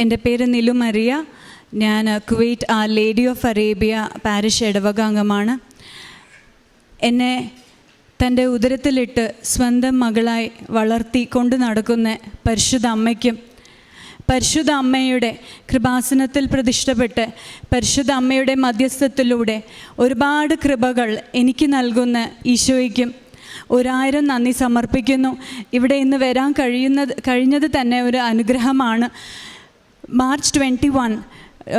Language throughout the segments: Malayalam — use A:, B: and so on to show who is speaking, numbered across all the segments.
A: എന്റെ പേര് നിലു മരിയ. ഞാൻ കുവൈറ്റ് ആ ലേഡി ഓഫ് അറേബ്യ പാരിഷ് ഇടവക അംഗമാണ്. എന്നെ തന്റെ ഉദരത്തിലിട്ട് സ്വന്തം മകളായി വളർത്തി കൊണ്ടു നടക്കുന്ന പരിശുദ്ധ അമ്മയ്ക്കും പരിശുദ്ധ അമ്മയുടെ കൃപാസനത്തിൽ പ്രതിഷ്ഠപ്പെട്ട് പരിശുദ്ധ അമ്മയുടെ മധ്യസ്ഥത്തിലൂടെ ഒരുപാട് കൃപകൾ എനിക്ക് നൽകുന്ന ഈശോയ്ക്കും ഒരായിരം നന്ദി സമർപ്പിക്കുന്നു. ഇവിടെ ഇന്ന് വരാൻ കഴിയുന്നത് കഴിഞ്ഞത് തന്നെ ഒരു അനുഗ്രഹമാണ്. March twenty one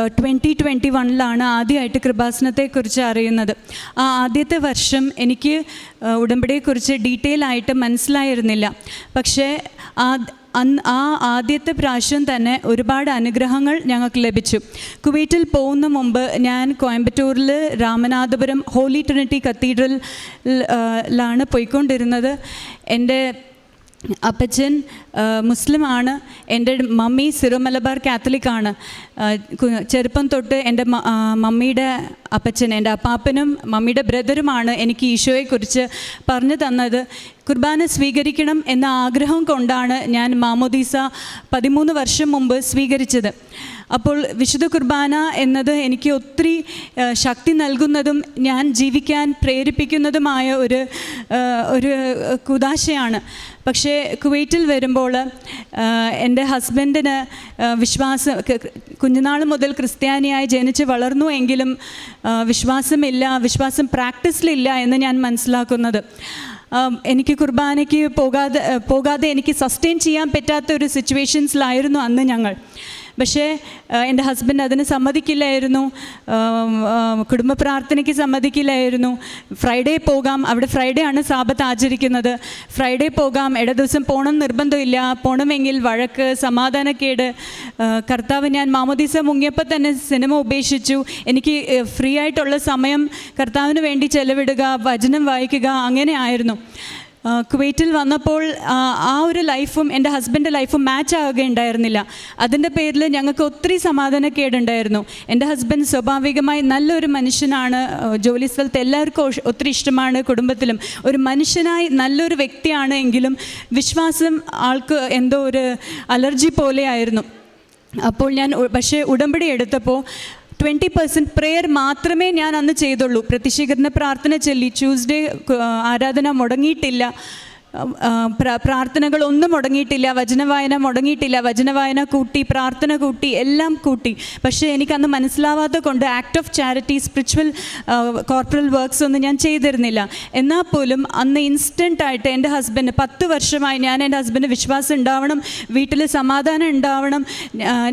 A: twenty twenty വണ്ണിലാണ് ആദ്യമായിട്ട് കൃപാസനത്തെക്കുറിച്ച് അറിയുന്നത്. ആ ആദ്യത്തെ വർഷം എനിക്ക് ഉടമ്പടിയെക്കുറിച്ച് ഡീറ്റെയിൽ ആയിട്ട് മനസ്സിലായിരുന്നില്ല. പക്ഷേ ആ അന്ന് ആ ആദ്യത്തെ പ്രാവശ്യം തന്നെ ഒരുപാട് അനുഗ്രഹങ്ങൾ ഞങ്ങൾക്ക് ലഭിച്ചു. കുവൈറ്റിൽ പോകുന്ന മുമ്പ് ഞാൻ കോയമ്പത്തൂരിൽ രാമനാഥപുരം ഹോളി ട്രിനിറ്റി കത്തീഡ്രലിലാണ് പോയിക്കൊണ്ടിരുന്നത്. എന്റെ അപ്പച്ചൻ മുസ്ലിമാണ്. എന്റെ മമ്മി സിറോ മലബാർ കാത്തലിക്കാണ് ചെറുപ്പം തൊട്ട് എന്റെ മമ്മിയുടെ അപ്പച്ചൻ എന്റെ അപ്പാപ്പനും മമ്മിയുടെ ബ്രദറുമാണ് എനിക്ക് ഈശോയെക്കുറിച്ച് പറഞ്ഞു തന്നത്. കുർബാന സ്വീകരിക്കണം എന്ന ആഗ്രഹം കൊണ്ടാണ് ഞാൻ മാമോദീസ പതിമൂന്ന് വർഷം മുമ്പ് സ്വീകരിച്ചത്. അപ്പോൾ വിശുദ്ധ കുർബാന എന്നത് എനിക്ക് ഒത്തിരി ശക്തി നൽകുന്നതും ഞാൻ ജീവിക്കാൻ പ്രേരിപ്പിക്കുന്നതുമായ ഒരു ഒരു കുദാശയാണ്. പക്ഷേ കുവൈറ്റിൽ വരുമ്പോൾ എന്റെ ഹസ്ബൻഡിന് വിശ്വാസം കുഞ്ഞുനാൾ മുതൽ ക്രിസ്ത്യാനിയായി ജനിച്ച് വളർന്നു എങ്കിലും വിശ്വാസമില്ല വിശ്വാസം പ്രാക്ടീസിലില്ല എന്ന് ഞാൻ മനസ്സിലാക്കുന്നത്. എനിക്ക് കുർബാനയ്ക്ക് പോകാതെ പോകാതെ എനിക്ക് സസ്റ്റെയിൻ ചെയ്യാൻ പറ്റാത്ത ഒരു സിറ്റുവേഷൻസിലായിരുന്നു അന്ന് ഞങ്ങൾ. പക്ഷേ എന്റെ ഹസ്ബൻഡ് അതിന് സമ്മതിക്കില്ലായിരുന്നു. കുടുംബ പ്രാർത്ഥനയ്ക്ക് സമ്മതിക്കില്ലായിരുന്നു. ഫ്രൈഡേ പോകാം. അവിടെ ഫ്രൈഡേ ആണ് സാബത്ത് ആചരിക്കുന്നത്. ഫ്രൈഡേ പോകാം. ഇട ദിവസം പോകണം നിർബന്ധമില്ല. പോകണമെങ്കിൽ വഴക്ക് സമാധാനക്കേട്. കർത്താവ് ഞാൻ മാമോദീസ മുങ്ങിയപ്പോൾ തന്നെ സിനിമ ഉപേക്ഷിച്ചു. എനിക്ക് ഫ്രീ ആയിട്ടുള്ള സമയം കർത്താവിന് വേണ്ടി ചെലവിടുക വചനം വായിക്കുക അങ്ങനെ ആയിരുന്നു. കുവൈറ്റിൽ വന്നപ്പോൾ ആ, ഒരു ലൈഫും എന്റെ ഹസ്ബൻഡ് ലൈഫും മാച്ച് ആവുകയുണ്ടായിരുന്നില്ല അതിന്റെ പേരിൽ ഞങ്ങൾക്ക് ഒത്തിരി സമാധാനക്കേടുണ്ടായിരുന്നു. എന്റെ ഹസ്ബൻഡ് സ്വാഭാവികമായി നല്ലൊരു മനുഷ്യനാണ്. ജോലി സ്ഥലത്ത് എല്ലാവർക്കും ഒത്തിരി ഇഷ്ടമാണ് കുടുംബത്തിലും. ഒരു മനുഷ്യനായി നല്ലൊരു വ്യക്തിയാണ് എങ്കിലും വിശ്വാസം ആൾക്ക് എന്തോ ഒരു അലർജി പോലെയായിരുന്നു. അപ്പോൾ ഞാൻ പക്ഷേ ഉടമ്പടി എടുത്തപ്പോൾ ട്വന്റി പെർസെന്റ് പ്രെയർ മാത്രമേ ഞാൻ അന്ന് ചെയ്തുള്ളൂ. പ്രതിഷീകരണ പ്രാർത്ഥന ചൊല്ലി ട്യൂസ്ഡേ ആരാധന മുടങ്ങിയിട്ടില്ല. പ്രാർത്ഥനകളൊന്നും മുടങ്ങിയിട്ടില്ല വചനവായന മുടങ്ങിയിട്ടില്ല വചനവായന കൂട്ടി പ്രാർത്ഥന കൂട്ടി എല്ലാം കൂട്ടി. പക്ഷേ എനിക്കന്ന് മനസ്സിലാവാത്ത കൊണ്ട് act of charity spiritual corporal works ഒന്നും ഞാൻ ചെയ്തിരുന്നില്ല. എന്നാൽ പോലും അന്ന് ഇൻസ്റ്റന്റ് ആയിട്ട് എന്റെ ഹസ്ബൻഡ് പത്ത് വർഷമായി ഞാൻ എന്റെ ഹസ്ബൻഡ് വിശ്വാസം ഉണ്ടാവണം വീട്ടിൽ സമാധാനം ഉണ്ടാവണം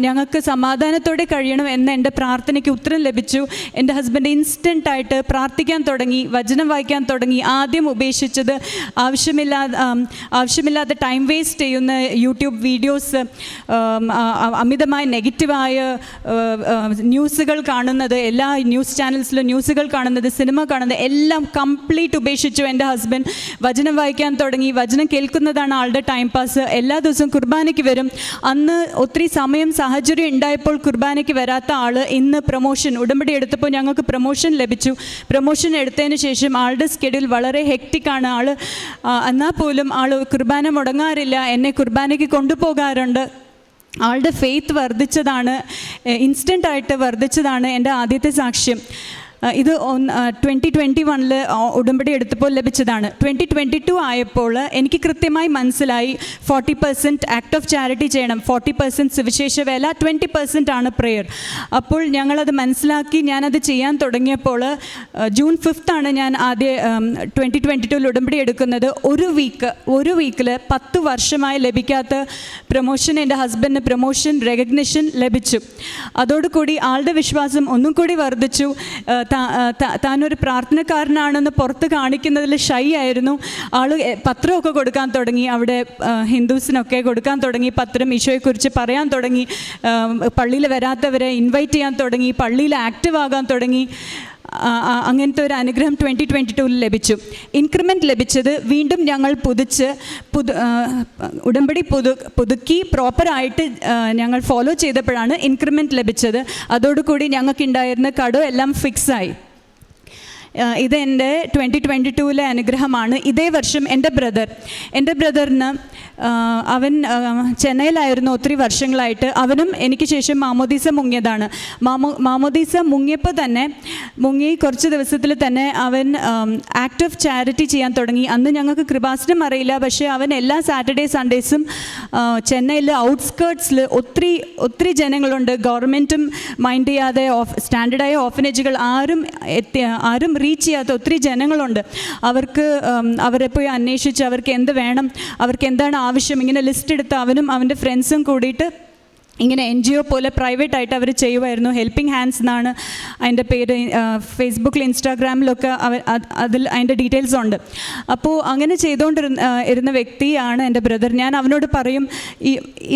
A: ഞങ്ങൾക്ക് സമാധാനത്തോടെ കഴിയണം എന്ന എന്റെ പ്രാർത്ഥനയ്ക്ക് ഉത്തരം ലഭിച്ചു. എന്റെ ഹസ്ബൻഡ് ഇൻസ്റ്റന്റ് ആയിട്ട് പ്രാർത്ഥിക്കാൻ തുടങ്ങി വചനം വായിക്കാൻ തുടങ്ങി ആദ്യം ഉപേക്ഷിച്ചത് ആവശ്യമില്ലാതെ ആം, ആവശ്യമില്ലാത്ത ടൈം വേസ്റ്റ് ചെയ്യുന്ന യൂട്യൂബ് വീഡിയോസ് അമിതമായ നെഗറ്റീവായ ന്യൂസുകൾ കാണുന്നത് എല്ലാ ന്യൂസ് ചാനൽസിലും ന്യൂസുകൾ കാണുന്നത് സിനിമ കാണുന്നത് എല്ലാം കംപ്ലീറ്റ് ഉപേക്ഷിച്ചു എന്റെ ഹസ്ബൻഡ് വചനം വായിക്കാൻ തുടങ്ങി. വചനം കേൾക്കുന്നതാണ് ആളുടെ ടൈം പാസ് എല്ലാ ദിവസവും കുർബാനയ്ക്ക് വരും. അന്ന് ഒത്തിരി സമയം സാഹചര്യം ഉണ്ടായപ്പോൾ കുർബാനയ്ക്ക് വരാത്ത ആൾ ഇന്ന് പ്രൊമോഷൻ ഉടമ്പടി എടുത്തപ്പോൾ ഞങ്ങൾക്ക് പ്രൊമോഷൻ ലഭിച്ചു. പ്രൊമോഷൻ എടുത്തതിന് ശേഷം ആളുടെ സ്കെഡ്യൂൾ വളരെ ഹെക്റ്റിക്കാണ് ആൾ എന്നാൽ പോലും ആൾ കുർബാന മുടങ്ങാറില്ല എന്നെ കുർബാനയ്ക്ക് കൊണ്ടുപോകാറുണ്ട്. ആളുടെ ഫെയ്ത്ത് വർദ്ധിച്ചതാണ് ഇൻസ്റ്റന്റ് ആയിട്ട് വർദ്ധിച്ചതാണ് എന്റെ ആദ്യത്തെ സാക്ഷ്യം. ഇത് ട്വന്റി ട്വന്റി വണ്ണിൽ ഉടമ്പടി എടുത്തപ്പോൾ ലഭിച്ചതാണ്. ട്വന്റി ട്വന്റി ടു ആയപ്പോൾ എനിക്ക് കൃത്യമായി മനസ്സിലായി forty percent act of charity ചെയ്യണം ഫോർട്ടി പെർസെന്റ് സുവിശേഷ വേല ട്വന്റി പെർസെന്റ് ആണ് പ്രെയർ അപ്പോൾ ഞങ്ങളത് മനസ്സിലാക്കി ഞാനത് ചെയ്യാൻ തുടങ്ങിയപ്പോൾ ജൂൺ ആണ് ഞാൻ ആദ്യ ട്വന്റി ട്വന്റി ടുവിൽ ഉടമ്പടി എടുക്കുന്നത്. ഒരു വീക്ക് ഒരു വീക്കിൽ പത്ത് വർഷമായി ലഭിക്കാത്ത പ്രൊമോഷൻ എന്റെ ഹസ്ബൻഡിന് പ്രൊമോഷൻ റെക്കഗ്നിഷൻ ലഭിച്ചു. അതോടുകൂടി ആളുടെ വിശ്വാസം ഒന്നും കൂടി വർദ്ധിച്ചു. താനൊരു പ്രാർത്ഥനക്കാരനാണെന്ന് പുറത്ത് കാണിക്കുന്നതിൽ ഷൈ ആയിരുന്നു. ആൾ പത്രമൊക്കെ കൊടുക്കാൻ തുടങ്ങി. അവിടെ ഹിന്ദുസിനൊക്കെ കൊടുക്കാൻ തുടങ്ങി. പത്രം ഈശോയെക്കുറിച്ച് പറയാൻ തുടങ്ങി. പള്ളിയിൽ വരാത്തവരെ ഇൻവൈറ്റ് ചെയ്യാൻ തുടങ്ങി. പള്ളിയിൽ ആക്റ്റീവ് ആകാൻ തുടങ്ങി. അങ്ങനത്തെ ഒരു അനുഗ്രഹം ട്വന്റി ട്വന്റി ടൂവിൽ ലഭിച്ചു. ഇൻക്രിമെന്റ് ലഭിച്ചത് വീണ്ടും ഞങ്ങൾ പുതിച്ച് പുതു ഉടമ്പടി പുതു പുതുക്കി പ്രോപ്പറായിട്ട് ഞങ്ങൾ ഫോളോ ചെയ്തപ്പോഴാണ് ഇൻക്രിമെന്റ് ലഭിച്ചത്. അതോടുകൂടി ഞങ്ങൾക്കുണ്ടായിരുന്ന കടം എല്ലാം ഫിക്സായി ഇത് എന്റെ ട്വന്റി ട്വന്റി ടൂവിലെ അനുഗ്രഹമാണ്. ഇതേ വർഷം എന്റെ ബ്രദർ എന്റെ ബ്രദറിന് അവൻ ചെന്നൈയിലായിരുന്നു ഒത്തിരി വർഷങ്ങളായിട്ട്. അവനും എനിക്ക് ശേഷം മാമോദീസ മുങ്ങിയതാണ്. മാമോ മാമോദീസ മുങ്ങിയപ്പോൾ തന്നെ മുങ്ങി കുറച്ച് ദിവസത്തിൽ തന്നെ അവൻ ആക്ട് ഓഫ് ചാരിറ്റി ചെയ്യാൻ തുടങ്ങി. അന്ന് ഞങ്ങൾക്ക് കൃപാസനം അറിയില്ല. പക്ഷേ അവൻ എല്ലാ സാറ്റർഡേ സൺഡേസും ചെന്നൈയിൽ ഔട്ട്സ്കേർട്സിൽ ഒത്തിരി ഒത്തിരി ജനങ്ങളുണ്ട്. ഗവൺമെന്റും മൈൻഡ് ചെയ്യാതെ ഓഫ് സ്റ്റാൻഡേർഡായ ഓഫനേജുകൾ ആരും എത്തി ആരും റീച്ച് ചെയ്യാത്ത ഒത്തിരി ജനങ്ങളുണ്ട്. അവർക്ക് അവരെ പോയി അന്വേഷിച്ച് അവർക്ക് എന്ത് വേണം അവർക്ക് എന്താണ് ആവശ്യം ഇങ്ങനെ ലിസ്റ്റ് എടുത്ത് അവനും അവന്റെ ഫ്രണ്ട്സും കൂടിയിട്ട് ഇങ്ങനെ എൻ ജി ഒ പോലെ പ്രൈവറ്റ് ആയിട്ട് അവർ ചെയ്യുമായിരുന്നു ഹെൽപ്പിംഗ് ഹാൻഡ്സ് എന്നാണ് അതിന്റെ പേര്. ഫേസ്ബുക്കിൽ ഇൻസ്റ്റാഗ്രാമിലൊക്കെ അവർ അത് അതിൽ അതിന്റെ ഡീറ്റെയിൽസ് ഉണ്ട്. അപ്പോൾ അങ്ങനെ ചെയ്തുകൊണ്ടിരുന്ന ഇരുന്ന വ്യക്തിയാണ് എന്റെ ബ്രദർ ഞാൻ അവനോട് പറയും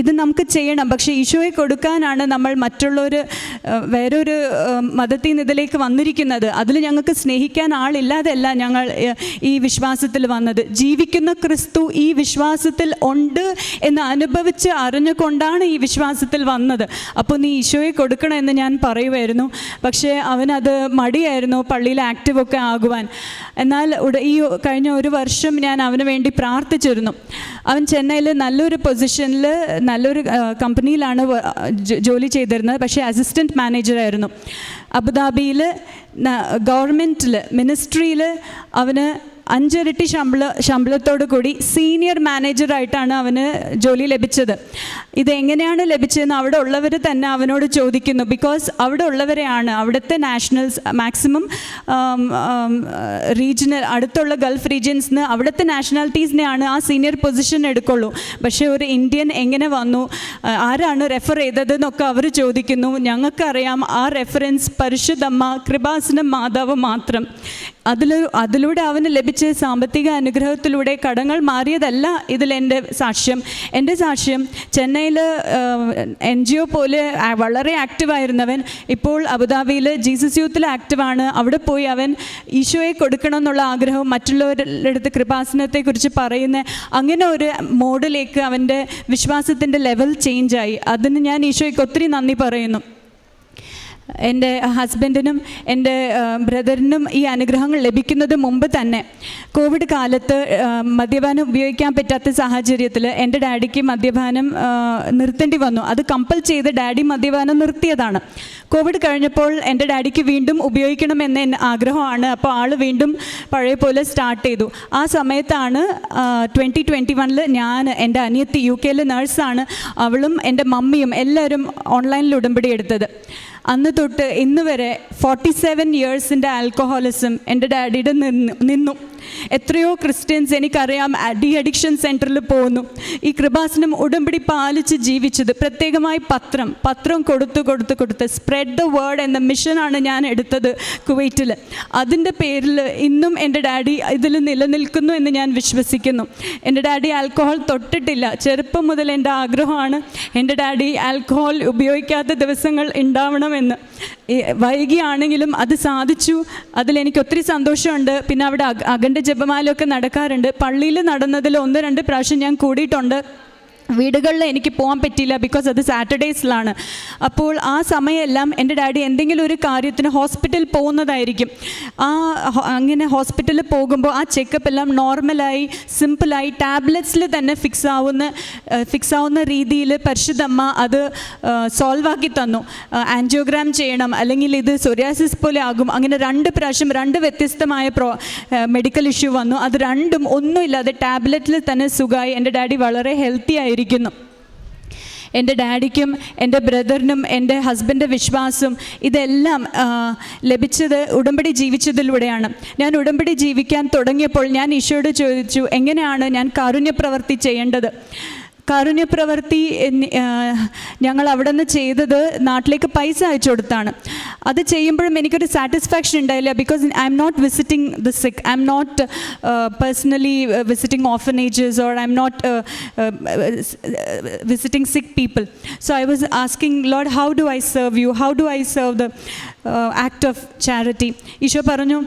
A: ഇത് നമുക്ക് ചെയ്യണം പക്ഷേ ഈശോയെ കൊടുക്കാനാണ് നമ്മൾ മറ്റുള്ളവർ വേറൊരു മതത്തിൽ നിന്ന് ഇതിലേക്ക് വന്നിരിക്കുന്നത്. അതിൽ ഞങ്ങൾക്ക് സ്നേഹിക്കാൻ ആളില്ലാതെയല്ല ഞങ്ങൾ ഈ വിശ്വാസത്തിൽ വന്നത്. ജീവിക്കുന്ന ക്രിസ്തു ഈ വിശ്വാസത്തിൽ ഉണ്ട് എന്ന് അനുഭവിച്ച് അറിഞ്ഞുകൊണ്ടാണ് ഈ വിശ്വാസത്തിൽ വന്നത്. അപ്പോൾ നീ ഈശോയെ കൊടുക്കണമെന്ന് ഞാൻ പറയുമായിരുന്നു പക്ഷേ അവനത് മടിയായിരുന്നു പള്ളിയിൽ ആക്റ്റീവൊക്കെ ആകുവാൻ. എന്നാൽ ഈ കഴിഞ്ഞ ഒരു വർഷം ഞാൻ അവന് വേണ്ടി പ്രാർത്ഥിച്ചിരുന്നു. അവൻ ചെന്നൈയിൽ നല്ലൊരു പൊസിഷനിൽ നല്ലൊരു കമ്പനിയിലാണ് ജോലി ചെയ്തിരുന്നത്. പക്ഷേ അസിസ്റ്റന്റ് മാനേജറായിരുന്നു അബുദാബിയിൽ ഗവൺമെന്റിൽ മിനിസ്ട്രിയിൽ അവന് അഞ്ചിരട്ടി ശമ്പള ശമ്പളത്തോടു കൂടി സീനിയർ മാനേജറായിട്ടാണ് അവന് ജോലി ലഭിച്ചത്. ഇത് എങ്ങനെയാണ് ലഭിച്ചതെന്ന് അവിടെ ഉള്ളവർ തന്നെ അവനോട് ചോദിക്കുന്നു. ബിക്കോസ് അവിടെ ഉള്ളവരെയാണ് അവിടുത്തെ നാഷണൽസ് മാക്സിമം റീജിയണൽ അടുത്തുള്ള ഗൾഫ് റീജിയൻസിന് അവിടുത്തെ നാഷണാലിറ്റീസിനെയാണ് ആ സീനിയർ പൊസിഷൻ എടുക്കുള്ളൂ. പക്ഷേ ഒരു ഇന്ത്യൻ എങ്ങനെ വന്നു? ആരാണ് റെഫർ ചെയ്തതെന്നൊക്കെ അവർ ചോദിക്കുന്നു. ഞങ്ങൾക്കറിയാം ആ റെഫറൻസ് പരിശുദ്ധമ്മ കൃപാസനം മാതാവ് മാത്രം. അതിൽ അതിലൂടെ അവന് ലഭിച്ച സാമ്പത്തിക അനുഗ്രഹത്തിലൂടെ കടങ്ങൾ മാറിയതല്ല ഇതിലെന്റെ സാക്ഷ്യം. എന്റെ സാക്ഷ്യം ചെന്നൈയിൽ എൻ ജി ഒ പോലെ വളരെ ആക്റ്റീവായിരുന്നവൻ ഇപ്പോൾ അബുദാബിയിൽ ജീസസ് യൂത്തിൽ ആക്റ്റീവാണ് അവിടെ പോയി അവൻ ഈശോയെ കൊടുക്കണം എന്നുള്ള ആഗ്രഹവും മറ്റുള്ളവരുടെ അടുത്ത് കൃപാസനത്തെക്കുറിച്ച് പറയുന്ന അങ്ങനെ ഒരു മോഡിലേക്ക് അവന്റെ വിശ്വാസത്തിന്റെ ലെവൽ ചേഞ്ചായി അതിന് ഞാൻ ഈശോയ്ക്ക് ഒത്തിരി നന്ദി പറയുന്നു. എന്റെ ഹസ്ബൻഡിനും എന്റെ ബ്രദറിനും ഈ അനുഗ്രഹങ്ങൾ ലഭിക്കുന്നത് മുമ്പ് തന്നെ. കോവിഡ് കാലത്ത് മദ്യപാനം ഉപയോഗിക്കാൻ പറ്റാത്ത സാഹചര്യത്തിൽ എന്റെ ഡാഡിക്ക് മദ്യപാനം നിർത്തേണ്ടി വന്നു. അത് കമ്പൽ ചെയ്ത് ഡാഡി മദ്യപാനം നിർത്തിയതാണ്. കോവിഡ് കഴിഞ്ഞപ്പോൾ എന്റെ ഡാഡിക്ക് വീണ്ടും ഉപയോഗിക്കണമെന്ന് ആഗ്രഹമാണ്. അപ്പോൾ ആൾ വീണ്ടും പഴയ പോലെ സ്റ്റാർട്ട് ചെയ്തു. ആ സമയത്താണ് ട്വന്റി ട്വന്റി വണ്ണിൽ ഞാൻ എന്റെ അനിയത്തി യു കെയിലെ നേഴ്സാണ് അവളും എന്റെ മമ്മിയും എല്ലാവരും ഓൺലൈനിൽ ഉടമ്പടി എടുത്തത്. അന്ന് തൊട്ട് ഇന്ന് വരെ ഫോർട്ടി സെവൻ ഇയേഴ്സിന്റെ ആൽക്കഹോളിസം എന്റെ ഡാഡിയുടെ നിന്നു നിന്നു. എത്രയോ ക്രിസ്ത്യൻസ് എനിക്കറിയാം ഡി അഡിക്ഷൻ സെന്ററിൽ പോകുന്നു ഈ കൃപാസനം ഉടമ്പടി പാലിച്ച് ജീവിച്ചത്. പ്രത്യേകമായി പത്രം. പത്രം കൊടുത്ത് കൊടുത്ത് കൊടുത്ത്. സ്പ്രെഡ് ദ വേർഡ് എന്ന മിഷനാണ് ഞാൻ എടുത്തത് കുവൈറ്റിൽ അതിന്റെ പേരിൽ ഇന്നും എന്റെ ഡാഡി ഇതിൽ നിലനിൽക്കുന്നു എന്ന് ഞാൻ വിശ്വസിക്കുന്നു. എന്റെ ഡാഡി ആൽക്കഹോൾ തൊട്ടിട്ടില്ല. ചെറുപ്പം മുതൽ എന്റെ ആഗ്രഹമാണ് എന്റെ ഡാഡി ആൽക്കഹോൾ ഉപയോഗിക്കാത്ത ദിവസങ്ങൾ ഉണ്ടാവണമെന്ന്. വൈകിയാണെങ്കിലും അത് സാധിച്ചു. അതിലെനിക്ക് ഒത്തിരി സന്തോഷമുണ്ട്. പിന്നെ അവിടെ അക- അഖണ്ഡ ജപമാലയൊക്കെ നടക്കാറുണ്ട്. പള്ളിയിൽ നടന്നതിൽ ഒന്ന് രണ്ട് പ്രാവശ്യം ഞാൻ കൂടിയിട്ടുണ്ട്. വീടുകളിൽ എനിക്ക് പോകാൻ പറ്റിയില്ല ബിക്കോസ് അത് സാറ്റർഡേസിലാണ് അപ്പോൾ ആ സമയമെല്ലാം എന്റെ ഡാഡി എന്തെങ്കിലും ഒരു കാര്യത്തിന് ഹോസ്പിറ്റലിൽ പോകുന്നതായിരിക്കും. ആ അങ്ങനെ ഹോസ്പിറ്റലിൽ പോകുമ്പോൾ ആ ചെക്കപ്പ് എല്ലാം നോർമലായി സിമ്പിളായി ടാബ്ലറ്റ്സിൽ തന്നെ ഫിക്സ് ആവുന്ന ഫിക്സ് ആവുന്ന രീതിയിൽ പരിശുദ്ധമ്മ അത് സോൾവ് ആക്കി തന്നു. ആൻജിയോഗ്രാം ചെയ്യണം അല്ലെങ്കിൽ ഇത് സൊറിയാസിസ് പോലെ ആകും. അങ്ങനെ രണ്ട് പ്രാവശ്യം രണ്ട് വ്യത്യസ്തമായ പ്രോ മെഡിക്കൽ ഇഷ്യൂ വന്നു. അത് രണ്ടും ഒന്നുമില്ലാതെ ടാബ്ലറ്റിൽ തന്നെ സുഖമായി എന്റെ ഡാഡി വളരെ ഹെൽത്തി ആയിരിക്കുന്നു എന്റെ ഡാഡിക്കും എന്റെ ബ്രദറിനും എന്റെ ഹസ്ബന്റെ വിശ്വാസം ഇതെല്ലാം ലഭിച്ചത് ഉടമ്പടി ജീവിച്ചതിലൂടെയാണ്. ഞാൻ ഉടമ്പടി ജീവിക്കാൻ തുടങ്ങിയപ്പോൾ ഞാൻ ഈശോയോട് ചോദിച്ചു എങ്ങനെയാണ് ഞാൻ കാരുണ്യപ്രവർത്തി ചെയ്യേണ്ടത്? കാരുണ്യപ്രവർത്തി ഞങ്ങൾ അവിടെ നിന്ന് ചെയ്തത് നാട്ടിലേക്ക് പൈസ അയച്ചു കൊടുത്താണ്. അത് ചെയ്യുമ്പോഴും എനിക്കൊരു സാറ്റിസ്ഫാക്ഷൻ ഉണ്ടായില്ല because I'm not visiting the sick I'm not personally visiting orphanages or I'm not visiting sick people so I was asking Lord how do I serve you how do I serve the act of charity Eesho പറഞ്ഞു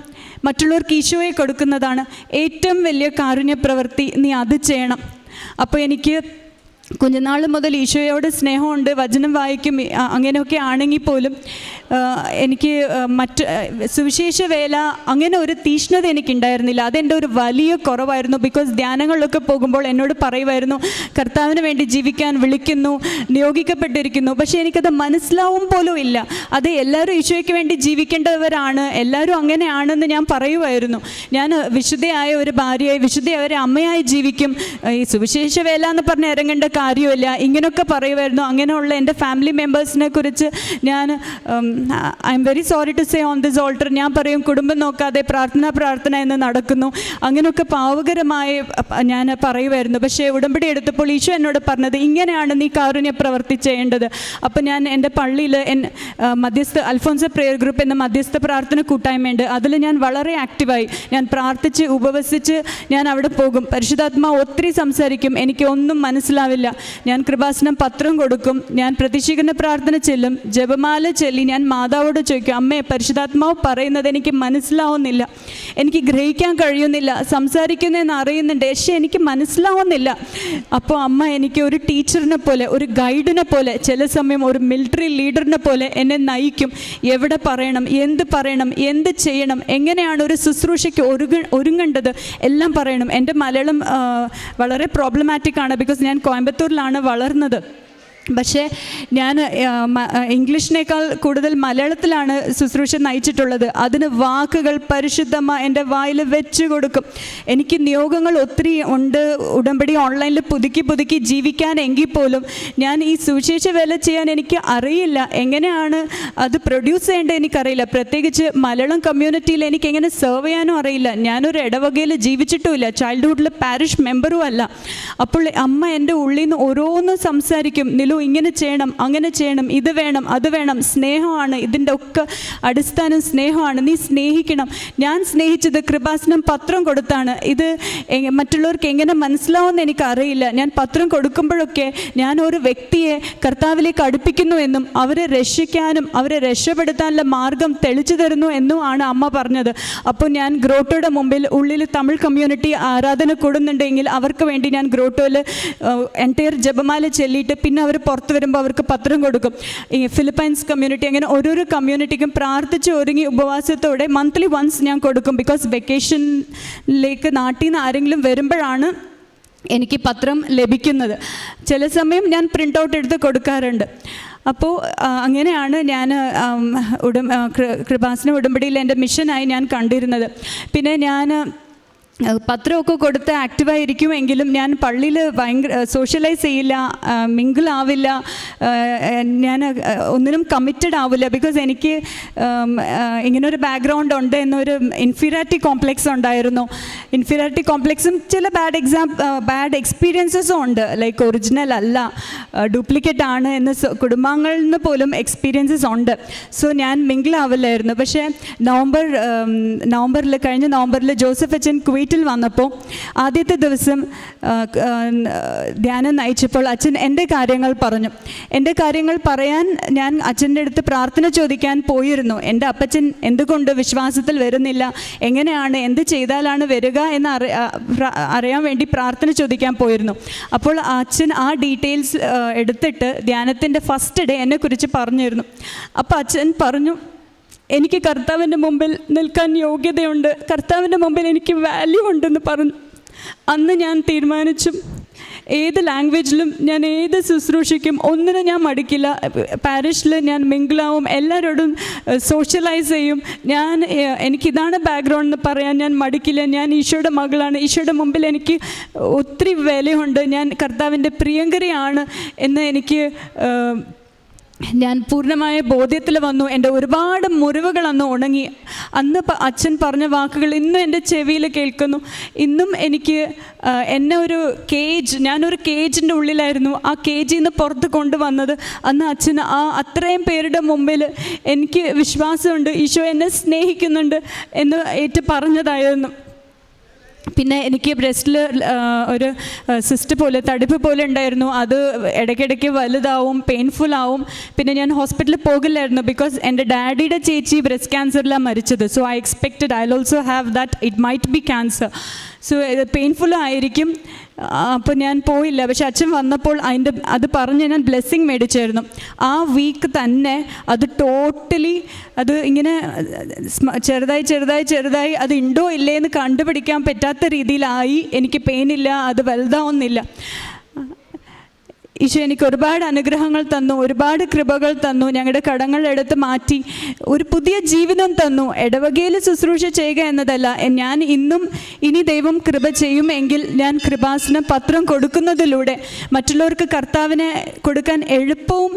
A: മറ്റുള്ളവർക്ക് ഈശോയെ കൊടുക്കുന്നതാണ് ഏറ്റവും വലിയ കാരുണ്യ പ്രവൃത്തി നീ അത് ചെയ്യണം. അപ്പോൾ എനിക്ക് കുഞ്ഞുനാൾ മുതൽ ഈശോയോട് സ്നേഹമുണ്ട് വചനം വായിക്കും അങ്ങനെയൊക്കെ ആണെങ്കിൽ പോലും എനിക്ക് മറ്റ് സുവിശേഷ വേല അങ്ങനെ ഒരു തീഷ്ണത എനിക്കുണ്ടായിരുന്നില്ല. അതെന്റെ ഒരു വലിയ കുറവായിരുന്നു. ബിക്കോസ് ധ്യാനങ്ങളിലൊക്കെ പോകുമ്പോൾ എന്നോട് പറയുമായിരുന്നു കർത്താവിന് വേണ്ടി ജീവിക്കാൻ വിളിക്കുന്നു നിയോഗിക്കപ്പെട്ടിരിക്കുന്നു. പക്ഷേ എനിക്കത് മനസ്സിലാവും പോലും ഇല്ല. അത് എല്ലാവരും ഈശോയ്ക്ക് വേണ്ടി ജീവിക്കേണ്ടവരാണ് എല്ലാവരും അങ്ങനെയാണെന്ന് ഞാൻ പറയുമായിരുന്നു. ഞാൻ വിശുദ്ധയായ ഒരു ഭാര്യയായി വിശുദ്ധയായ ഒരു അമ്മയായി ജീവിക്കും. ഈ സുവിശേഷ വേല എന്ന് പറഞ്ഞ് ഇറങ്ങേണ്ട കാര്യമില്ല. ഇങ്ങനെയൊക്കെ പറയുമായിരുന്നു. അങ്ങനെയുള്ള എന്റെ ഫാമിലി മെമ്പേഴ്സിനെ കുറിച്ച് ഞാൻ I'm very sorry to say on this altar ഞാൻ പറയും കുടുംബം നോക്കാതെ പ്രാർത്ഥന പ്രാർത്ഥന എന്ന് നടക്കുന്നു. അങ്ങനെയൊക്കെ പാവകരമായി ഞാൻ പറയുമായിരുന്നു. പക്ഷേ ഉടമ്പടി എടുത്തപ്പോൾ ഈശോ എന്നോട് പറഞ്ഞത് ഇങ്ങനെയാണ് നീ കാരുണ്യ പ്രവർത്തി ചെയ്യേണ്ടത്. അപ്പോൾ ഞാൻ എന്റെ പള്ളിയിൽ എൻ മധ്യസ്ഥ അൽഫോൻസ പ്രെയർ ഗ്രൂപ്പ് എന്ന മധ്യസ്ഥ പ്രാർത്ഥന കൂട്ടായ്മയുണ്ട്. അതിൽ ഞാൻ വളരെ ആക്റ്റീവായി ഞാൻ പ്രാർത്ഥിച്ച് ഉപവസിച്ച് ഞാൻ അവിടെ പോകും. പരിശുദ്ധാത്മാ ഒത്തിരി സംസാരിക്കും. എനിക്ക് ഒന്നും മനസ്സിലാവില്ല. ഞാൻ കൃപാസനം പത്രം കൊടുക്കും ഞാൻ പ്രതിഷീകരണ പ്രാർത്ഥന ചെല്ലും ജപമാല ചൊല്ലി ഞാൻ മാതാവോട് ചോദിക്കും അമ്മേ പരിശുദ്ധാത്മാവ് പറയുന്നത് എനിക്ക് മനസ്സിലാവുന്നില്ല എനിക്ക് ഗ്രഹിക്കാൻ കഴിയുന്നില്ല സംസാരിക്കുന്നതെന്ന് അറിയുന്നുണ്ട് പക്ഷേ എനിക്ക് മനസ്സിലാവുന്നില്ല. അപ്പോൾ അമ്മ എനിക്ക് ഒരു ടീച്ചറിനെ പോലെ ഒരു ഗൈഡിനെ പോലെ ചില സമയം ഒരു മിലിറ്ററി ലീഡറിനെ പോലെ എന്നെ നയിക്കും. എവിടെ പറയണം എന്ത് പറയണം എന്ത് ചെയ്യണം എങ്ങനെയാണ് ഒരു ശുശ്രൂഷയ്ക്ക് ഒരുങ്ങ ഒരുങ്ങേണ്ടത് എല്ലാം പറയണം. എന്റെ മലയാളം വളരെ പ്രോബ്ലമാറ്റിക് ആണ് ബിക്കോസ് ഞാൻ കോയമ്പത്തൂരിലാണ് വളർന്നത്. പക്ഷേ ഞാൻ ഇംഗ്ലീഷിനേക്കാൾ കൂടുതൽ മലയാളത്തിലാണ് ശുശ്രൂഷ നയിച്ചിട്ടുള്ളത്. അതിന് വാക്കുകൾ പരിശുദ്ധമ എന്റെ വായിൽ വെച്ച് കൊടുക്കും. എനിക്ക് നിയോഗങ്ങൾ ഒത്തിരി ഉണ്ട്. ഉടമ്പടി ഓൺലൈനിൽ പുതുക്കി പുതുക്കി ജീവിക്കാനെങ്കിൽ പോലും ഞാൻ ഈ സുവിശേഷ വേല ചെയ്യാൻ എനിക്ക് അറിയില്ല. എങ്ങനെയാണ് അത് പ്രൊഡ്യൂസ് ചെയ്യേണ്ടത് എനിക്കറിയില്ല. പ്രത്യേകിച്ച് മലയാളം കമ്മ്യൂണിറ്റിയിൽ എനിക്ക് എങ്ങനെ സെർവ് ചെയ്യാനും അറിയില്ല. ഞാനൊരു ഇടവകയിൽ ജീവിച്ചിട്ടുമില്ല. ചൈൽഡ്ഹുഡിൽ പാരിഷ് മെമ്പറും അല്ല. അപ്പോൾ അമ്മ എന്റെ ഉള്ളിൽ നിന്ന് ഓരോന്ന് സംസാരിക്കും. നിലു ഇങ്ങനെ ചെയ്യണം അങ്ങനെ ചെയ്യണം ഇത് വേണം അത് വേണം. സ്നേഹമാണ് ഇതിന്റെ ഒക്കെ അടിസ്ഥാനം സ്നേഹമാണ്. നീ സ്നേഹിക്കണം. ഞാൻ സ്നേഹിച്ചത് കൃപാസനം പത്രം കൊടുത്താണ്. ഇത് മറ്റുള്ളവർക്ക് എങ്ങനെ മനസ്സിലാവുമെന്ന് എനിക്കറിയില്ല. ഞാൻ പത്രം കൊടുക്കുമ്പോഴൊക്കെ ഞാൻ ഒരു വ്യക്തിയെ കർത്താവിലേക്ക് അടുപ്പിക്കുന്നു എന്നും അവരെ രക്ഷിക്കാനും അവരെ രക്ഷപ്പെടുത്താനുള്ള മാർഗം തെളിച്ചു തരുന്നു എന്നും ആണ് അമ്മ പറഞ്ഞത്. അപ്പോൾ ഞാൻ ഗ്രോട്ടോയുടെ മുമ്പിൽ ഉള്ളിൽ തമിഴ് കമ്മ്യൂണിറ്റി ആരാധന കൂടുന്നുണ്ടെങ്കിൽ അവർക്ക് വേണ്ടി ഞാൻ ഗ്രോട്ടോയിൽ എന്റയർ ജപമാല ചെല്ലിയിട്ട് പിന്നെ അവർ പുറത്ത് വരുമ്പോൾ അവർക്ക് പത്രം കൊടുക്കും. ഈ ഫിലിപ്പൈൻസ് കമ്മ്യൂണിറ്റി അങ്ങനെ ഓരോരോ കമ്മ്യൂണിറ്റിക്കും പ്രാർത്ഥിച്ച് ഒരുങ്ങി ഉപവാസത്തോടെ മന്ത്ലി വൺസ് ഞാൻ കൊടുക്കും. ബിക്കോസ് വെക്കേഷനിലേക്ക് നാട്ടിൽ നിന്ന് ആരെങ്കിലും വരുമ്പോഴാണ് എനിക്ക് പത്രം ലഭിക്കുന്നത്. ചില സമയം ഞാൻ പ്രിന്റ് ഔട്ട് എടുത്ത് കൊടുക്കാറുണ്ട്. അപ്പോൾ അങ്ങനെയാണ് ഞാൻ ഉടം കൃപാസന ഉടമ്പടിയിൽ എന്റെ മിഷനായി ഞാൻ കണ്ടിരുന്നത്. പിന്നെ ഞാൻ പത്രമൊക്കെ കൊടുത്ത് ആക്റ്റീവായിരിക്കുമെങ്കിലും ഞാൻ പള്ളിയിൽ ഭയങ്കര സോഷ്യലൈസ് ചെയ്യില്ല മിങ്കിൾ ആവില്ല ഞാൻ ഒന്നിനും കമ്മിറ്റഡ് ആവില്ല ബിക്കോസ് എനിക്ക് ഇങ്ങനൊരു ബാക്ക്ഗ്രൗണ്ട് ഉണ്ട് എന്നൊരു ഇൻഫീരിയാരിറ്റി കോംപ്ലെക്സ് ഉണ്ടായിരുന്നു. ഇൻഫീരിയാരിറ്റി കോംപ്ലെക്സും ചില ബാഡ് എക്സാം ബാഡ് എക്സ്പീരിയൻസസും ഉണ്ട്. ലൈക്ക് ഒറിജിനൽ അല്ല ഡ്യൂപ്ലിക്കേറ്റ് ആണ് എന്ന് കുടുംബാംഗങ്ങളിൽ നിന്ന് പോലും എക്സ്പീരിയൻസസ് ഉണ്ട്. സോ ഞാൻ മിങ്കിൾ ആവില്ലായിരുന്നു. പക്ഷേ നവംബർ നവംബറിൽ കഴിഞ്ഞ നവംബറിൽ ജോസഫ് അച്ഛൻ കുവൈറ്റിൽ വന്നപ്പോൾ ആദ്യത്തെ ദിവസം ധ്യാനം നയിച്ചപ്പോൾ അച്ഛൻ എന്റെ കാര്യങ്ങൾ പറഞ്ഞു. എന്റെ കാര്യങ്ങൾ പറയാൻ ഞാൻ അച്ഛന്റെ അടുത്ത് പ്രാർത്ഥന ചോദിക്കാൻ പോയിരുന്നു. എന്റെ അപ്പച്ചൻ എന്തുകൊണ്ട് വിശ്വാസത്തിൽ വരുന്നില്ല? എങ്ങനെയാണ്? എന്ത് ചെയ്താലാണ് വരിക എന്ന് അറി അറിയാൻ വേണ്ടി പ്രാർത്ഥന ചോദിക്കാൻ പോയിരുന്നു. അപ്പോൾ അച്ഛൻ ആ ഡീറ്റെയിൽസ് എടുത്തിട്ട് ധ്യാനത്തിന്റെ ഫസ്റ്റ് ഡേ എന്നെക്കുറിച്ച് പറഞ്ഞിരുന്നു. അപ്പോൾ അച്ഛൻ പറഞ്ഞു എനിക്ക് കർത്താവിന്റെ മുമ്പിൽ നിൽക്കാൻ യോഗ്യതയുണ്ട്. കർത്താവിന്റെ മുമ്പിൽ എനിക്ക് വാല്യൂ ഉണ്ടെന്ന് പറഞ്ഞു. അന്ന് ഞാൻ തീരുമാനിച്ചു. ഏത് ലാംഗ്വേജിലും ഞാൻ ഏത് ശുശ്രൂഷയ്ക്കും ഒന്നിനും ഞാൻ മടിക്കില്ല. പാരിഷിൽ ഞാൻ മിങ്കിളാവും. എല്ലാവരോടും സോഷ്യലൈസ് ചെയ്യും. ഞാൻ എനിക്കിതാണ് ബാക്ക്ഗ്രൗണ്ട് എന്ന് പറയാൻ ഞാൻ മടിക്കില്ല. ഞാൻ ഈശോയുടെ മകളാണ്. ഈശോയുടെ മുമ്പിൽ എനിക്ക് ഒത്തിരി വിലയുണ്ട്. ഞാൻ കർത്താവിന്റെ പ്രിയങ്കരിയാണ് എന്ന് എനിക്ക് ഞാൻ പൂർണമായ ബോധ്യത്തിൽ വന്നു. എന്റെ ഒരുപാട് മുറിവുകൾ അന്ന് ഉണങ്ങി. അന്ന് അച്ഛൻ പറഞ്ഞ വാക്കുകൾ ഇന്നും എന്റെ ചെവിയിൽ കേൾക്കുന്നു. ഇന്നും എനിക്ക് എന്നെ ഒരു കേജ് ഞാനൊരു കേജിന്റെ ഉള്ളിലായിരുന്നു ആ കേജിൽ നിന്ന് പുറത്ത് കൊണ്ടുവന്നത്. അന്ന് അച്ഛൻ ആ അത്രയും പേരുടെ മുമ്പിൽ എനിക്ക് വിശ്വാസമുണ്ട്. ഈശോ എന്നെ സ്നേഹിക്കുന്നുണ്ട് എന്ന് ഏറ്റു പറഞ്ഞതായിരുന്നു. പിന്നെ എനിക്ക് ബ്രസ്റ്റിൽ ഒരു സിസ്റ്റ് പോലെ തടിപ്പ് പോലെ ഉണ്ടായിരുന്നു. അത് ഇടയ്ക്കിടയ്ക്ക് വലുതാവും പെയിൻഫുൾ ആവും. പിന്നെ ഞാൻ ഹോസ്പിറ്റലിൽ പോകില്ലായിരുന്നു ബിക്കോസ് എന്റെ ഡാഡിയുടെ ചേച്ചി ബ്രസ്റ്റ് ക്യാൻസറിലാണ് മരിച്ചത്. So I expected I also have that it might be cancer so ഇത് പെയിൻഫുള്ളും ആയിരിക്കും. അപ്പോൾ ഞാൻ പോയില്ല. പക്ഷെ അച്ഛൻ വന്നപ്പോൾ അതിന്റെ അത് പറഞ്ഞ് ഞാൻ ബ്ലെസ്സിങ് മേടിച്ചായിരുന്നു. ആ വീക്ക് തന്നെ അത് ടോട്ടലി അത് ഇങ്ങനെ ചെറുതായി ചെറുതായി ചെറുതായി അത് ഉണ്ടോ ഇല്ലേ എന്ന് കണ്ടുപിടിക്കാൻ പറ്റാത്ത രീതിയിലായി. എനിക്ക് പെയിനില്ല അത് വലുതാവുന്നില്ല. ഈശോ എനിക്ക് ഒരുപാട് അനുഗ്രഹങ്ങൾ തന്നു ഒരുപാട് കൃപകൾ തന്നു ഞങ്ങളുടെ കടങ്ങൾ എടുത്ത് മാറ്റി ഒരു പുതിയ ജീവിതം തന്നു ഇടവകയിൽ ശുശ്രൂഷ ചെയ്യുക എന്നതല്ല ഞാൻ ഇന്നും ഇനി ദൈവം കൃപ ചെയ്യുമെങ്കിൽ ഞാൻ കൃപാസന പത്രം കൊടുക്കുന്നതിലൂടെ മറ്റുള്ളവർക്ക് കർത്താവിനെ കൊടുക്കാൻ എളുപ്പവും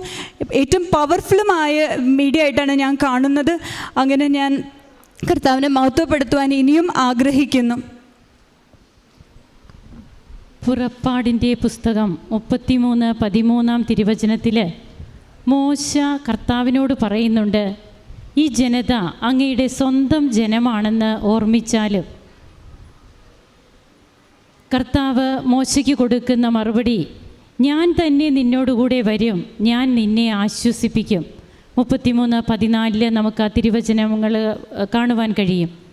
A: ഏറ്റവും പവർഫുള്ളുമായ മീഡിയ ആയിട്ടാണ് ഞാൻ കാണുന്നത്. അങ്ങനെ ഞാൻ കർത്താവിനെ മഹത്വപ്പെടുത്തുവാൻ ഇനിയും ആഗ്രഹിക്കുന്നു.
B: പുറപ്പാടിന്റെ പുസ്തകം മുപ്പത്തിമൂന്ന് പതിമൂന്നാം തിരുവചനത്തിൽ മോശ കർത്താവിനോട് പറയുന്നുണ്ട് ഈ ജനത അങ്ങയുടെ സ്വന്തം ജനമാണെന്ന് ഓർമ്മിച്ചാലും. കർത്താവ് മോശയ്ക്ക് കൊടുക്കുന്ന മറുപടി ഞാൻ തന്നെ നിന്നോടുകൂടെ വരും ഞാൻ നിന്നെ ആശ്വസിപ്പിക്കും. മുപ്പത്തിമൂന്ന് പതിനാലിൽ നമുക്ക് ആ തിരുവചനങ്ങൾ കാണുവാൻ കഴിയും.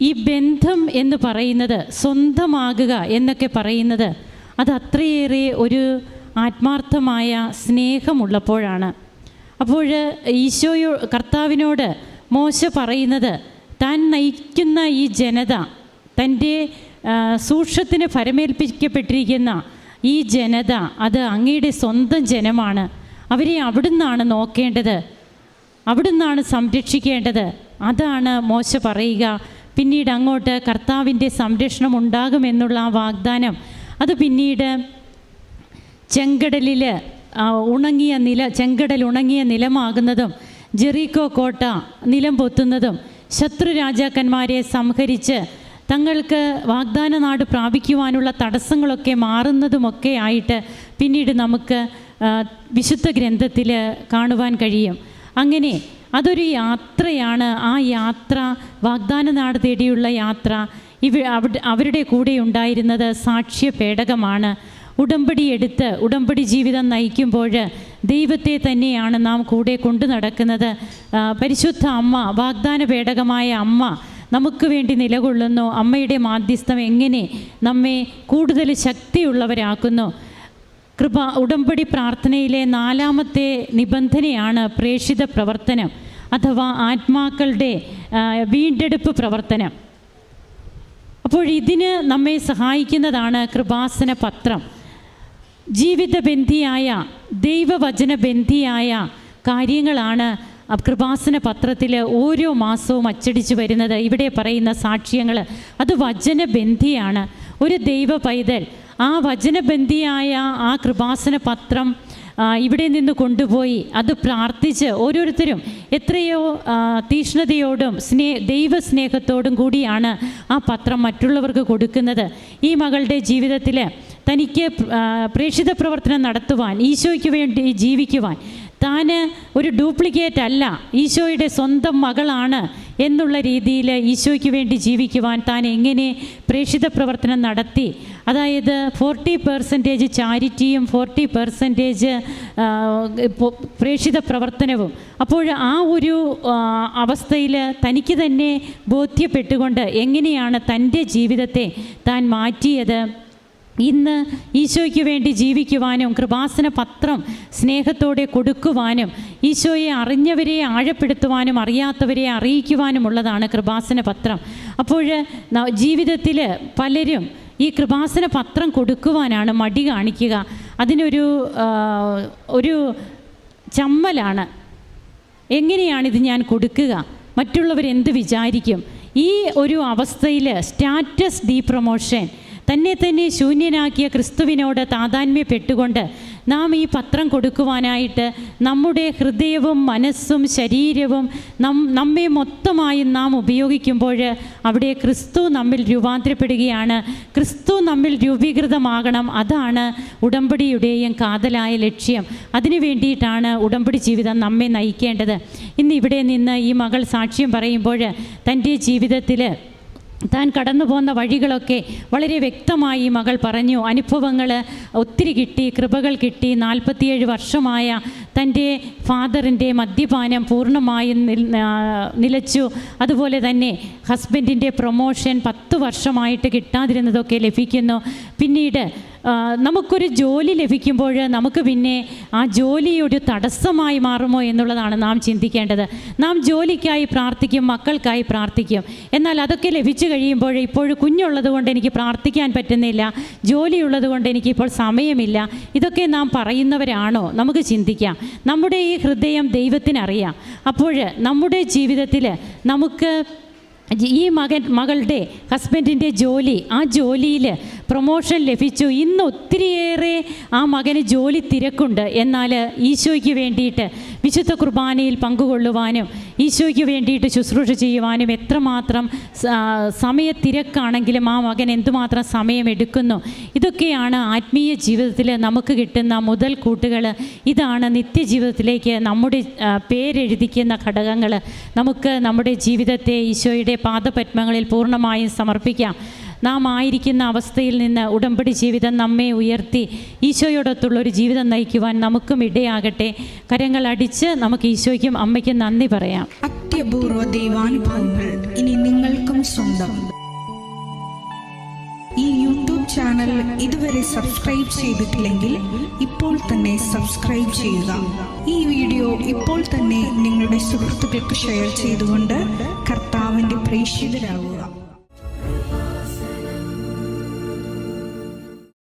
B: ഈ ബന്ധം എന്ന് പറയുന്നത് സ്വന്തമാകുക എന്നൊക്കെ പറയുന്നത് അത് അത്രയേറെ ഒരു ആത്മാർത്ഥമായ സ്നേഹമുള്ളപ്പോഴാണ്. അപ്പോൾ ഈശോയോ കർത്താവിനോട് മോശ പറയുന്നത് താൻ നയിക്കുന്ന ഈ ജനത തന്റെ സൂക്ഷത്തിന് ഫരമേൽപ്പിക്കപ്പെട്ടിരിക്കുന്ന ഈ ജനത അത് അങ്ങയുടെ സ്വന്തം ജനമാണ്. അവരെ അവിടുന്നാണ് നോക്കേണ്ടത്. അവിടുന്നാണ് സംരക്ഷിക്കേണ്ടത്. അതാണ് മോശ പറയുക. പിന്നീട് അങ്ങോട്ട് കർത്താവിന്റെ സംരക്ഷണം ഉണ്ടാകുമെന്നുള്ള ആ വാഗ്ദാനം. അത് പിന്നീട് ചെങ്കടലിൽ ഉണങ്ങിയ നില ചെങ്കടൽ ഉണങ്ങിയ നിലമാകുന്നതും ജെറീക്കോ കോട്ട നിലം പൊത്തുന്നതും ശത്രു രാജാക്കന്മാരെ സംഹരിച്ച് തങ്ങൾക്ക് വാഗ്ദാന നാട് പ്രാപിക്കുവാനുള്ള തടസ്സങ്ങളൊക്കെ മാറുന്നതുമൊക്കെ ആയിട്ട് പിന്നീട് നമുക്ക് വിശുദ്ധ ഗ്രന്ഥത്തിൽ കാണുവാൻ കഴിയും. അങ്ങനെ അതൊരു യാത്രയാണ്. ആ യാത്ര വാഗ്ദാന നാട് തേടിയുള്ള യാത്ര ഇവ അവരുടെ കൂടെ ഉണ്ടായിരുന്നത് സാക്ഷ്യ പേടകമാണ് ഉടമ്പടി എടുത്ത് ഉടമ്പടി ജീവിതം നയിക്കുമ്പോൾ ദൈവത്തെ തന്നെയാണ് നാം കൂടെ കൊണ്ടു നടക്കുന്നത്. പരിശുദ്ധ അമ്മ വാഗ്ദാന പേടകമായ അമ്മ നമുക്ക് വേണ്ടി നിലകൊള്ളുന്നു. അമ്മയുടെ മാധ്യസ്ഥം എങ്ങനെ നമ്മെ കൂടുതൽ ശക്തിയുള്ളവരാക്കുന്നു. കൃപ ഉടമ്പടി പ്രാർത്ഥനയിലെ നാലാമത്തെ നിബന്ധനയാണ് പ്രേഷിത പ്രവർത്തനം. അഥവാ ആത്മാക്കളുടെ വീണ്ടെടുപ്പ് പ്രവർത്തനം. അപ്പോൾ ഇതിന് നമ്മെ സഹായിക്കുന്നതാണ് കൃപാസന പത്രം. ജീവിതബന്ധിയായ ദൈവവചനബന്ധിയായ കാര്യങ്ങളാണ് കൃപാസന പത്രത്തിൽ ഓരോ മാസവും അച്ചടിച്ചു വരുന്നത്. ഇവിടെ പറയുന്ന സാക്ഷ്യങ്ങൾ അത് വചനബന്ധിയാണ് ഒരു ദൈവ പൈതൽ ആ വചനബന്ധിയായ ആ കൃപാസന പത്രം ഇവിടെ നിന്ന് കൊണ്ടുപോയി. അത് പ്രാർത്ഥിച്ച് ഓരോരുത്തരും എത്രയോ തീഷ്ണതയോടും സ്നേ ദൈവസ്നേഹത്തോടും കൂടിയാണ് ആ പത്രം മറ്റുള്ളവർക്ക് കൊടുക്കുന്നത്. ഈ മകളുടെ ജീവിതത്തിൽ തനിക്ക് പ്രേക്ഷിത പ്രവർത്തനം നടത്തുവാൻ ഈശോയ്ക്ക് വേണ്ടി ജീവിക്കുവാൻ താൻ ഒരു ഡ്യൂപ്ലിക്കേറ്റ് അല്ല. ഈശോയുടെ സ്വന്തം മകളാണ് എന്നുള്ള രീതിയിൽ ഈശോയ്ക്ക് വേണ്ടി ജീവിക്കുവാൻ താൻ എങ്ങനെ പ്രേക്ഷിത പ്രവർത്തനം നടത്തി. അതായത് ഫോർട്ടി പെർസെന്റേജ് ചാരിറ്റിയും ഫോർട്ടി പെർസെന്റേജ് പ്രേക്ഷിത പ്രവർത്തനവും. അപ്പോൾ ആ ഒരു അവസ്ഥയിൽ തനിക്ക് തന്നെ ബോധ്യപ്പെട്ടുകൊണ്ട് എങ്ങനെയാണ് തന്റെ ജീവിതത്തെ താൻ മാറ്റിയത്? ഇന്ന് ഈശോയ്ക്ക് വേണ്ടി ജീവിക്കുവാനും കൃപാസന പത്രം സ്നേഹത്തോടെ കൊടുക്കുവാനും ഈശോയെ അറിഞ്ഞവരെ ആഴപ്പെടുത്തുവാനും അറിയാത്തവരെ അറിയിക്കുവാനുമുള്ളതാണ് കൃപാസന പത്രം. അപ്പോൾ ജീവിതത്തിൽ പലരും ഈ കൃപാസന പത്രം കൊടുക്കുവാനാണ് മടി കാണിക്കുക. അതിനൊരു ഒരു ചമ്മലാണ്. എങ്ങനെയാണിത് ഞാൻ കൊടുക്കുക? മറ്റുള്ളവരെന്ത് വിചാരിക്കും? ഈ ഒരു അവസ്ഥയിൽ സ്റ്റാറ്റസ് ഡീ പ്രൊമോഷൻ തന്നെ തന്നെ ശൂന്യനാക്കിയ ക്രിസ്തുവിനോട് താതാന്മ്യപ്പെട്ടുകൊണ്ട് നാം ഈ പത്രം കൊടുക്കുവാനായിട്ട് നമ്മുടെ ഹൃദയവും മനസ്സും ശരീരവും നം നമ്മെ മൊത്തമായി നാം ഉപയോഗിക്കുമ്പോൾ അവിടെ ക്രിസ്തു നമ്മിൽ രൂപാന്തരപ്പെടുകയാണ്. ക്രിസ്തു നമ്മിൽ രൂപീകൃതമാകണം. അതാണ് ഉടമ്പടിയുടെയും കാതലായ ലക്ഷ്യം. അതിനു വേണ്ടിയിട്ടാണ് ഉടമ്പടി ജീവിതം നമ്മെ നയിക്കേണ്ടത്. ഇന്ന് ഇവിടെ നിന്ന് ഈ മകൾ സാക്ഷ്യം പറയുമ്പോൾ തന്റെ ജീവിതത്തിൽ താൻ കടന്നു പോകുന്ന വഴികളൊക്കെ വളരെ വ്യക്തമായി മകൾ പറഞ്ഞു. അനുഭവങ്ങൾ ഒത്തിരി കിട്ടി കൃപകൾ കിട്ടി. നാൽപ്പത്തിയേഴ് വർഷമായ തന്റെ ഫാദറിന്റെ മദ്യപാനം പൂർണമായും നിലച്ചു. അതുപോലെ തന്നെ ഹസ്ബൻഡിന്റെ പ്രൊമോഷൻ പത്ത് വർഷമായിട്ട് കിട്ടാതിരുന്നതൊക്കെ ലഭിക്കുന്നു. പിന്നീട് നമുക്കൊരു ജോലി ലഭിക്കുമ്പോൾ നമുക്ക് പിന്നെ ആ ജോലി ഒരു തടസ്സമായി മാറുമോ എന്നുള്ളതാണ് നാം ചിന്തിക്കേണ്ടത്. നാം ജോലിക്കായി പ്രാർത്ഥിക്കും മക്കൾക്കായി പ്രാർത്ഥിക്കും. എന്നാൽ അതൊക്കെ ലഭിച്ചു കഴിയുമ്പോൾ ഇപ്പോൾ കുഞ്ഞുള്ളത് കൊണ്ട് എനിക്ക് പ്രാർത്ഥിക്കാൻ പറ്റുന്നില്ല. ജോലിയുള്ളത് കൊണ്ട് എനിക്കിപ്പോൾ സമയമില്ല. ഇതൊക്കെ നാം പറയുന്നവരാണോ? നമുക്ക് ചിന്തിക്കാം. നമ്മുടെ ഈ ഹൃദയം ദൈവത്തിനറിയാം. അപ്പോൾ നമ്മുടെ ജീവിതത്തിൽ നമുക്ക് ഈ മകൻ മകളുടെ ഹസ്ബൻഡിന്റെ ജോലി ആ ജോലിയിൽ പ്രൊമോഷൻ ലഭിച്ചു. ഇന്ന് ഒത്തിരിയേറെ ആ മകന് ജോലി തിരക്കുണ്ട്. എന്നാൽ ഈശോയ്ക്ക് വേണ്ടിയിട്ട് വിശുദ്ധ കുർബാനയിൽ പങ്കുകൊള്ളുവാനും ഈശോയ്ക്ക് വേണ്ടിയിട്ട് ശുശ്രൂഷ ചെയ്യുവാനും എത്രമാത്രം സമയ തിരക്കാണെങ്കിലും ആ മകൻ എന്തുമാത്രം സമയമെടുക്കുന്നു ഇതൊക്കെയാണ് ആത്മീയ ജീവിതത്തിൽ നമുക്ക് കിട്ടുന്ന മുതൽ കൂട്ടുകൾ. ഇതാണ് നിത്യജീവിതത്തിലേക്ക് നമ്മുടെ പേരെഴുതിക്കുന്ന ഘടകങ്ങൾ. നമുക്ക് നമ്മുടെ ജീവിതത്തെ ഈശോയുടെ പാദപത്മങ്ങളിൽ പൂർണമായും സമർപ്പിക്കാം. നാം ആയിരിക്കുന്ന അവസ്ഥയിൽ നിന്ന് ഉടമ്പടി ജീവിതം നമ്മെ ഉയർത്തി ഈശോയോടൊത്തുള്ള ഒരു ജീവിതം നയിക്കുവാൻ നമുക്കും ഇടയാകട്ടെ. കരങ്ങൾ അടിച്ച് നമുക്ക് ഈശോയ്ക്കും അമ്മയ്ക്കും നന്ദി പറയാം.
C: അത്യപൂർവ ദൈവാനുഭവങ്ങൾ ഇനി നിങ്ങൾക്കും സ്വന്തം. ഈ യൂട്യൂബ് ചാനൽ ഇതുവരെ സബ്സ്ക്രൈബ് ചെയ്തിട്ടില്ലെങ്കിൽ ഇപ്പോൾ തന്നെ സബ്സ്ക്രൈബ് ചെയ്യുക. ഈ വീഡിയോ ഇപ്പോൾ തന്നെ നിങ്ങളുടെ സുഹൃത്തുക്കൾക്ക് ഷെയർ ചെയ്തുകൊണ്ട് കർത്താവിന്റെ പ്രേക്ഷിതരാകുക.